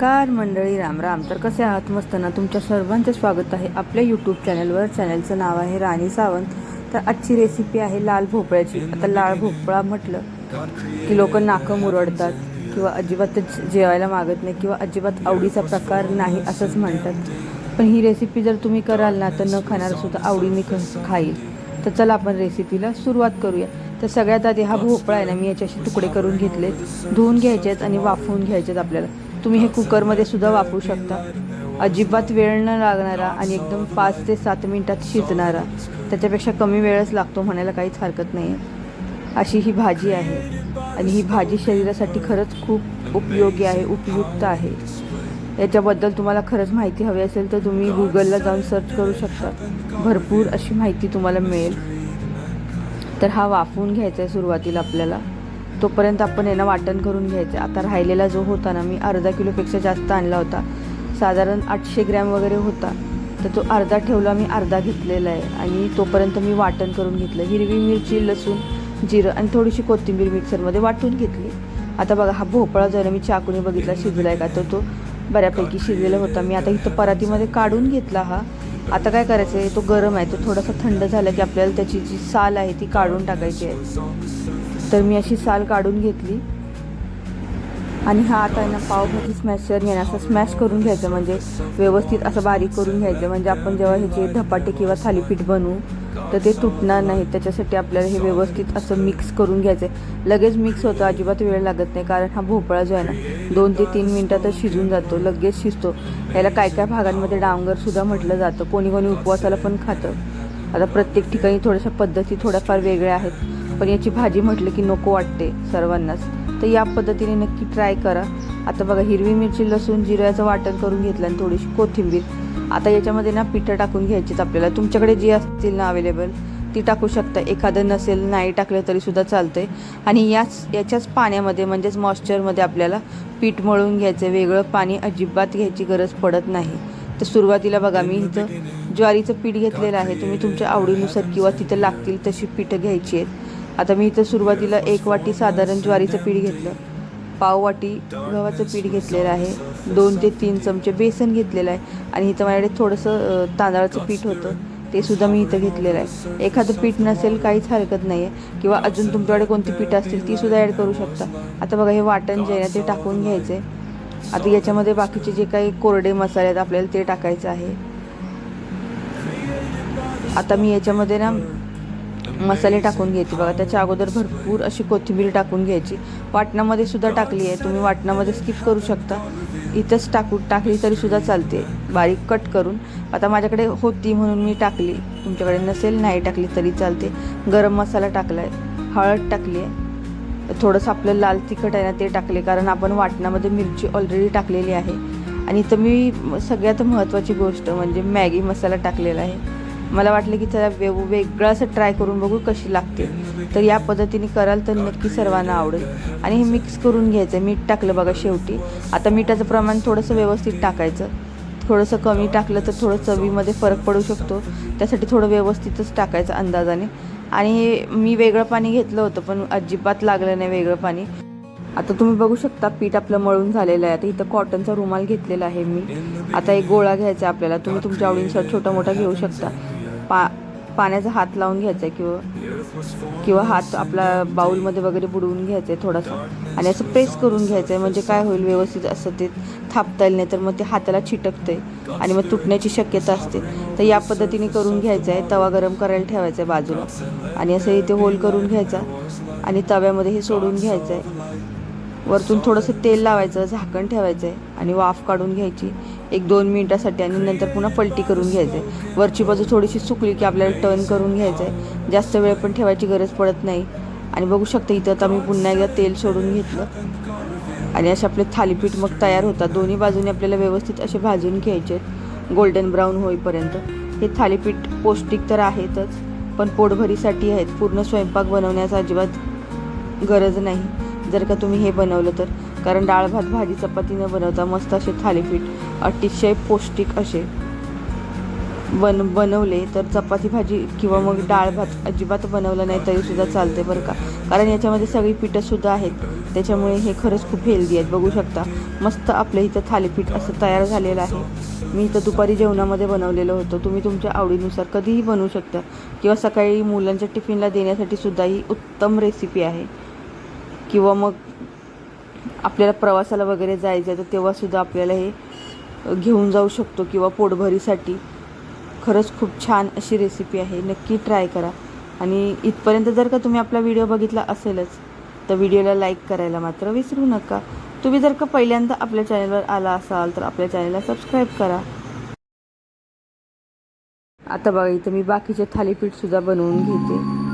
नमस्कार मंडळी रामराम. तर कसे आहात? मस्त ना? तुमच्या सर्वांचं स्वागत आहे आपल्या यूट्यूब चॅनलवर चॅनलचं नाव आहे राणी सावंत. तर आजची रेसिपी आहे लाल भोपळ्याची. आता लाल भोपळा म्हटलं की लोक नाकं मुरडतात किंवा अजिबातच जेवायला मागत नाही किंवा अजिबात आवडीचा प्रकार नाही असंच म्हणतात. पण ही रेसिपी जर तुम्ही कराल ना तर न खाणार सुद्धा आवडीने ख- खाईल. तर चला आपण रेसिपीला सुरुवात करूया. तर सगळ्यात आधी हा भोपळा आहे ना मी याच्याशी तुकडे करून घेतले धुवून घ्यायचे आहेत आणि वाफवून घ्यायचे आहेत आपल्याला. तुम्ही हे कुकरमध्ये सुद्धा वापरू शकता. अजिबात वेळ न लागणारा आणि एकदम पाच ते सात मिनटात शिजणारा. त्याच्यापेक्षा कमी वेळच लागतो म्हणायला काहीच हरकत नाही आहे अशी ही भाजी आहे. आणि ही भाजी शरीरासाठी खरंच खूप उपयोगी आहे उपयुक्त आहे. याच्याबद्दल तुम्हाला खरंच माहिती हवी असेल तर तुम्ही गुगलला जाऊन सर्च करू शकता. भरपूर अशी माहिती तुम्हाला मिळेल. तर हा वाफवून घ्यायचा आहे सुरुवातीला आपल्याला. तोपर्यंत आपण यांना वाटण करून घ्यायचं. आता राहिलेला जो होता ना मी अर्धा किलोपेक्षा जास्त आणला होता. साधारण आठशे ग्रॅम वगैरे होता. तर तो अर्धा ठेवला मी अर्धा घेतलेला आहे. आणि तोपर्यंत मी वाटण करून घेतलं. हिरवी मिरची लसूण जिरं आणि थोडीशी कोथिंबीर मिक्सरमध्ये वाटून घेतली. आता बघा हा भोपळा जो आहे ना मी चाकूने बघितला शिजला आहे का? तर तो बऱ्यापैकी शिजलेला होता. मी आता इथं परातीमध्ये काढून घेतला हा. आता काय करायचं आहे तो गरम आहे. तो थोडासा थंड झाला की आपल्याला त्याची जी साल आहे ती काढून टाकायची आहे. तर मी अशी साल काढून घेतली. आणि हा आता ना पावभाजी स्मॅशर घेणं असं स्मॅश करून घ्यायचं म्हणजे व्यवस्थित असं बारीक करून घ्यायचं. म्हणजे आपण जेव्हा ह्याचे धपाटे किंवा थालीपीठ बनवू तर ते तुटणार नाही. त्याच्यासाठी आपल्याला हे व्यवस्थित असं मिक्स करून घ्यायचं आहे लगेच मिक्स होतं अजिबात वेळ लागत नाही कारण हा भोपळा जो आहे ना दोन ते तीन मिनटातच शिजून जातो लगेच शिजतो. याला काय काय भागांमध्ये डांगरसुद्धा म्हटलं जातं. कोणी कोणी उपवासाला पण खातं. आता प्रत्येक ठिकाणी थोड्याशा पद्धती थोड्याफार वेगळ्या आहेत. पण याची भाजी म्हटलं की नको वाटते सर्वांनाच. तर या पद्धतीने नक्की ट्राय करा. आता बघा हिरवी मिरची लसूण जिऱ्याचं वाटण करून घेतलं आणि थोडीशी कोथिंबीर. आता याच्यामध्ये ना पिठं टाकून घ्यायचीच आपल्याला. तुमच्याकडे जी असतील ना अवेलेबल ती टाकू शकता. एखादं नसेल नाही टाकलं तरीसुद्धा चालतंय. आणि याच याच्याच पाण्यामध्ये म्हणजेच मॉइश्चरमध्ये आपल्याला पीठ मळून घ्यायचं. वेगळं पाणी अजिबात घ्यायची गरज पडत नाही. तर सुरुवातीला बघा मी इथं ज्वारीचं पीठ घेतलेलं आहे. तुम्ही तुमच्या आवडीनुसार किंवा तिथं लागतील तशी पीठं घ्यायची आहेत. आता मी इथं सुरुवातीला एक वाटी साधारण ज्वारीचं पीठ घेतलं. पाव वाटी गव्हाचं पीठ घेतलेलं आहे. दोन ते तीन चमचे बेसन घेतलेलं आहे. आणि इथं माझ्याकडे थोडंसं तांदळाचं पीठ होतं. ते सुद्धा मी इथं घेतलेलं आहे. एखादं पीठ नसेल काहीच हरकत नाही आहे किंवा अजून तुमच्याकडे कोणती पीठ असतील ती सुद्धा ॲड करू शकता. आता बघा हे वाटण जे आहे ना ते टाकून घ्यायचं आहे आता याच्यामध्ये बाकीचे जे काही कोरडे मसाले आहेत आपल्याला ते टाकायचं आहे. आता मी याच्यामध्ये ना मसाले टाकून घ्यायचे. बघा त्याच्या अगोदर भरपूर अशी कोथिंबीर टाकून घ्यायची. वाटणामध्ये सुद्धा टाकली आहे. तुम्ही वाटणामध्ये स्किप करू शकता. इथंच टाकू टाकली तरी सुद्धा चालते. बारीक कट करून. आता माझ्याकडे होती म्हणून मी टाकली. तुमच्याकडे नसेल नाही टाकली तरी चालते. गरम मसाला टाकला आहे हळद टाकली आहे. थोडंसं आपलं लाल तिखट आहे ना ते टाकले. कारण आपण वाटणामध्ये मिरची ऑलरेडी टाकलेली आहे. आणि इथं मी सगळ्यात महत्त्वाची गोष्ट म्हणजे मॅगी मसाला टाकलेला आहे. मला वाटलं की चला वेग वेगळं असं ट्राय करून बघू कशी लागते. तर या पद्धतीने कराल तर नक्की सर्वांना आवडेल. आणि हे मिक्स करून घ्यायचं. मीठ टाकलं बघा शेवटी. आता मिठाचं प्रमाण थोडंसं व्यवस्थित टाकायचं. थोडंसं कमी टाकलं तर थोडं चवीमध्ये फरक पडू शकतो. त्यासाठी थोडं व्यवस्थितच टाकायचं अंदाजाने. आणि हे मी वेगळं पाणी घेतलं होतं पण अजिबात लागलं नाही वेगळं पाणी. आता तुम्ही बघू शकता पीठ आपलं मळून झालेलं आहे. आता इथं कॉटनचा रुमाल घेतलेला आहे मी. आता एक गोळा घ्यायचा आहे आपल्याला. तुम्ही तुमच्या आवडीनुसार छोटा मोठा घेऊ शकता. पा पाण्याचा हात लावून घ्यायचा आहे किंवा किंवा हात आपला बाऊलमध्ये वगैरे बुडवून घ्यायचा आहे थोडासा. आणि असं प्रेस करून घ्यायचं आहे म्हणजे काय होईल व्यवस्थित असं ते थापता येईल नाही तर मग ते हाताला चिटकते आणि मग तुटण्याची शक्यता असते. तर या पद्धतीने करून घ्यायचं आहे तवा गरम करायला ठेवायचा आहे बाजूला. आणि असं इथे होल करून घ्यायचा आणि तव्यामध्ये हे सोडून घ्यायचं आहे. वरतून थोडंसं तेल लावायचं झाकण ठेवायचं आहे आणि वाफ काढून घ्यायची. एक दोन मिनटासाठी आणि नंतर पुन्हा पलटी करून घ्यायचं. आहे वरची बाजू थोडीशी सुकली की आपल्याला टर्न करून घ्यायचं आहे जास्त वेळ पण ठेवायची गरज पडत नाही. आणि बघू शकता इथं आता मी पुन्हा एकदा तेल सोडून घेतलं. आणि असे आपले थालीपीठ मग तयार होतात. दोन्ही बाजूने आपल्याला व्यवस्थित असे भाजून घ्यायचे. आहेत गोल्डन ब्राऊन होईपर्यंत. हे थालीपीठ पौष्टिक तर आहेतच पण पोटभरीसाठी आहेत. पूर्ण स्वयंपाक बनवण्याचा अजिबात गरज नाही. जर का तुम्ही हे बनवलं तर. कारण डाळ भात भाजी चपाती न बनवता मस्त असे थालीपीठ अतिशय पौष्टिक असे. बन बनवले तर चपाती भाजी किंवा मग डाळ भात अजिबात बनवलं नाही तरीसुद्धा चालते बरं का. कारण याच्यामध्ये सगळी पिठंसुद्धा आहेत. त्याच्यामुळे हे खरंच खूप हेल्दी आहेत. बघू शकता. मस्त आपल्या इथं थालीपीठ असं तयार झालेलं आहे. मी इथं दुपारी जेवणामध्ये बनवलेलं होतं. तुम्ही तुमच्या आवडीनुसार कधीही बनवू शकता. किंवा सकाळी मुलांच्या टिफिनला देण्यासाठी सुद्धा ही उत्तम रेसिपी आहे. किंवा मग आपल्याला प्रवासाला वगैरे जायचं आहे तर तेव्हासुद्धा आपल्याला हे घेऊन जाऊ शकतो किंवा पोटभरीसाठी. खरंच खूप छान अशी रेसिपी आहे. नक्की ट्राय करा. आणि इथपर्यंत जर का तुम्ही आपला व्हिडिओ बघितला असेलच तर व्हिडिओला लाईक करायला मात्र विसरू नका. तुम्ही जर का पहिल्यांदा आपल्या चॅनलवर आला असाल तर आपल्या चॅनलला सबस्क्राईब करा. आता बघा इथं मी बाकीचे थालीपीठसुद्धा बनवून घेते.